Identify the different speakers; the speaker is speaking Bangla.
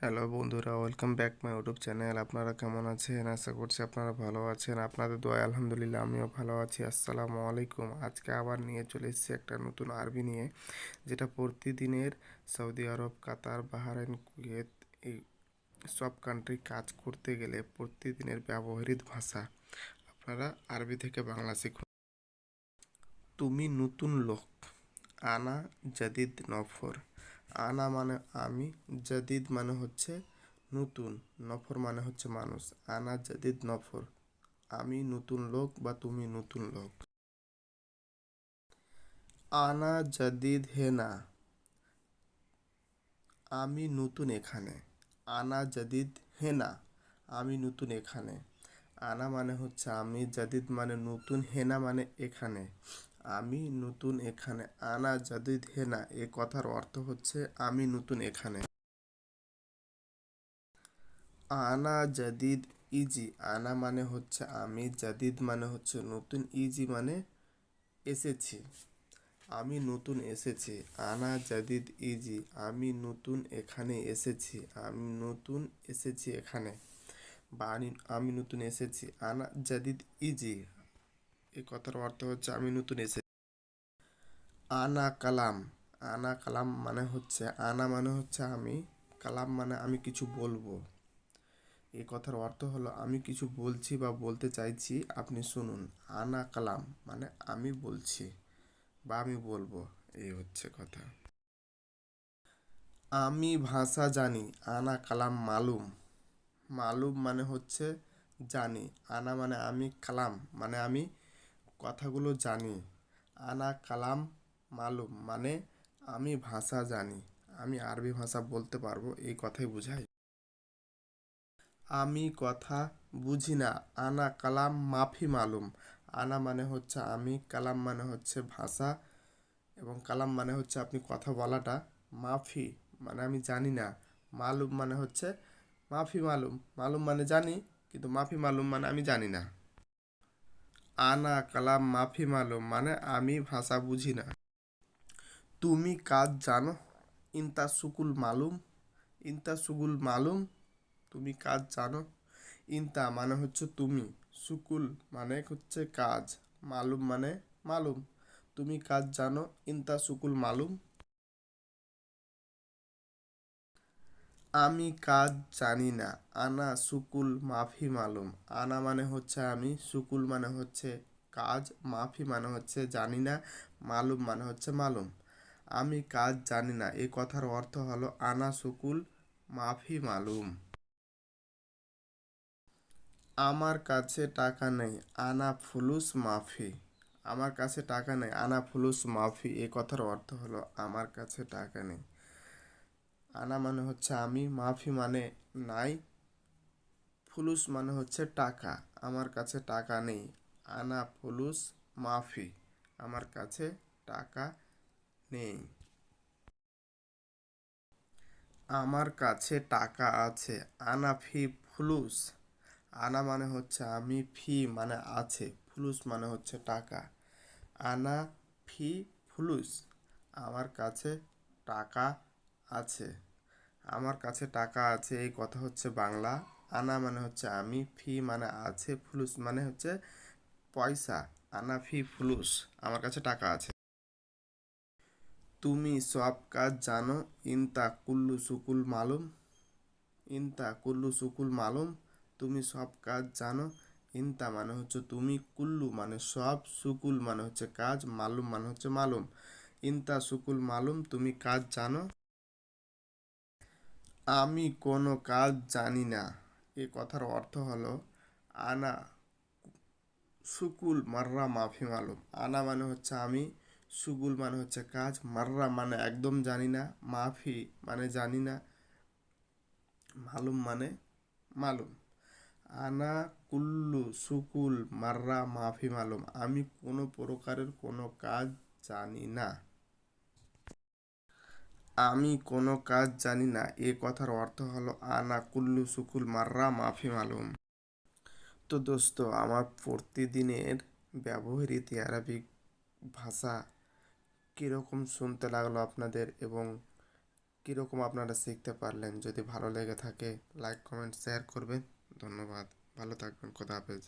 Speaker 1: হ্যালো বন্ধুরা welcome back my YouTube channel আপনারা কেমন আছেন? আশা করছি আপনারা ভালো আছেন। আপনাদের দোয়া আলহামদুলিল্লাহ, আমিও ভালো আছি। আসসালামু আলাইকুম। আজকে আবার নিয়ে চলে এসেছি একটা নতুন আরবি নিয়ে, যেটা প্রতিদিনের সৌদি আরব, কাতার, বাহারাইন, কুয়েত, এই সব কান্ট্রি কাজ করতে গেলে প্রতিদিনের ব্যবহৃত ভাষা। আপনারা আরবি থেকে বাংলা শিখুন। তুমি নতুন লোক, আনা জাদিদ নফর। আনা মানে আমি, জাদিদ মানে হচ্ছে নতুন, নফর মানে হচ্ছে মানুষ। আনা জাদিদ নফর, আমি নতুন লোক বা তুমি নতুন লোক। আনা জাদিদ হেনা আমি নতুন এখানে। আনা জাদিদ হেনা আমি নতুন এখানে। আনা মানে হচ্ছে আমি, জাদিদ মানে নতুন, হেনা মানে এখানে। আমি নতুন এখানে আনা জাদিদ হেনা এ কথার অর্থ হচ্ছে আমি নতুন এখানে। আনা জাদিদ ইজি, আনা মানে হচ্ছে আমি, জাদিদ মানে হচ্ছে নতুন, ইজি মানে এসেছি। আমি নতুন এসেছি, আনা জাদিদ ইজি, আমি নতুন এখানে এসেছি, আমি নতুন এসেছি এখানে। বা আমি নতুন এসেছি, আনা জাদিদ ইজি। এই কথার অর্থ হচ্ছে আমি নতুন এসেছি। আনা কালাম। আনা কালাম মানে হচ্ছে, আনা মানে হচ্ছে আমি, কালাম মানে আমি কিছু বলব। এই কথার অর্থ হলো, আমি কিছু বলছি বা বলতে চাইছি, আপনি শুনুন। আনা কালাম মানে আমি বলছি বা আমি বলব, এই হচ্ছে কথা। আমি ভাষা জানি, আনা কালাম মালুম। মালুম মানে হচ্ছে জানি। আনা মানে আমি, কালাম মানে আমি কথাগুলো জানি। আনা কালাম মালুম মানে আমি ভাষা জানি। আমি আরবি ভাষা বলতে পারব, এই কথাই বোঝায় আমি কথা বুঝি না। আনা কালাম মাফি মালুম। আনা মানে হচ্ছে আমি, কালাম মানে হচ্ছে ভাষা এবং কালাম মানে হচ্ছে আপনি কথা বলাটা। মাফি মানে আমি জানি না। মালুম মানে হচ্ছে মাফি মালুম। মালুম মানে জানি, কিন্তু মাফি মালুম মানে আমি জানি না। আনা কালাম মাফি মালুম মানে আমি ভাষা বুঝি না। তুমি কাজ জানো, ইনতা সুকুল মালুম, ইনতা সুকুল মালুম, তুমি কাজ জানো। ইনতা মানে হচ্ছে তুমি, সুকুল মানে হচ্ছে কাজ, মালুম মানে মালুম। তুমি কাজ জানো, ইনতা সুকুল মালুম। আমি কাজ জানি না। আনা সুকুল মাফি মালুম। আনা মানে হচ্ছে আমি, সুকুল মানে হচ্ছে কাজ, মাফি মানে হচ্ছে জানি না, মালুম মানে হচ্ছে মালুম। আমি কাজ জানি না এই কথার অর্থ হলো আনা সুকুল, মাফি মালুম। আমার কাছে টাকা নেই, আনা ফুলুস মাফি। আমার কাছে টাকা নেই, আনা ফুলুস মাফি এই কথার অর্থ হলো আমার কাছে টাকা নেই। আনা মানে হচ্ছে আমি, মাফি মানে নাই, ফুলুস মানে হচ্ছে টাকা, আমার কাছে টাকা নেই। আনা, ফুলুস, মাফি, আমার কাছে টাকা নেই। আমার কাছে টাকা আছে, আনা ফি, ফুলুস। আনা মানে হচ্ছে আমি, ফি মানে আছে, ফুলুস মানে হচ্ছে টাকা। আনা, ফি, ফুলুস, আমার কাছে টাকা আছে। আমার কাছে টাকা আছে, এই কথা হচ্ছে বাংলা। আনা মানে হচ্ছে আমি, ফি মানে আছে, ফুলুস মানে হচ্ছে পয়সা। আনা, ফি, ফুলুস, আমার কাছে টাকা আছে। তুমি সব কাজ জানো, ইনতা কুল্লু সুকুল মালুম, ইনতা কুল্লু সুকুল মালুম, তুমি সব কাজ জানো, ইনতা মানে হচ্ছে তুমি, কুল্লু মানে সব, সুকুল মানে হচ্ছে কাজ, মালুম মানে হচ্ছে মালুম। ইনতা সুকুল মালুম, তুমি কাজ জানো আমি কোনো কাজ জানি না। এ কথার অর্থ হলো, আনা সুকুল মাররা মাফি মালুম। আনা মানে হচ্ছে আমি, সুকুল মানে হচ্ছে কাজ। মাররা মানে একদম জানি না, মাফি মানে জানি না, মালুম মানে মালুম। আনা কুল্লু সুকুল মাররা মাফি মালুম। আমি কোনো প্রকারের কোনো কাজ জানি না। আমি কোনো কাজ জানি না। এ কথার অর্থ হলো, আনা কুল্লু সুকুল মাররা মাফি মালুম। তো দোস্ত, আমার প্রতিদিনের ব্যবহৃত আরবিক ভাষা কীরকম শুনতে লাগল আপনাদের এবং কীরকম আপনারা শিখতে পারলেন? যদি ভালো লেগে থাকে লাইক কমেন্ট শেয়ার করবেন। ধন্যবাদ। ভালো থাকবেন। খোদা হাফেজ।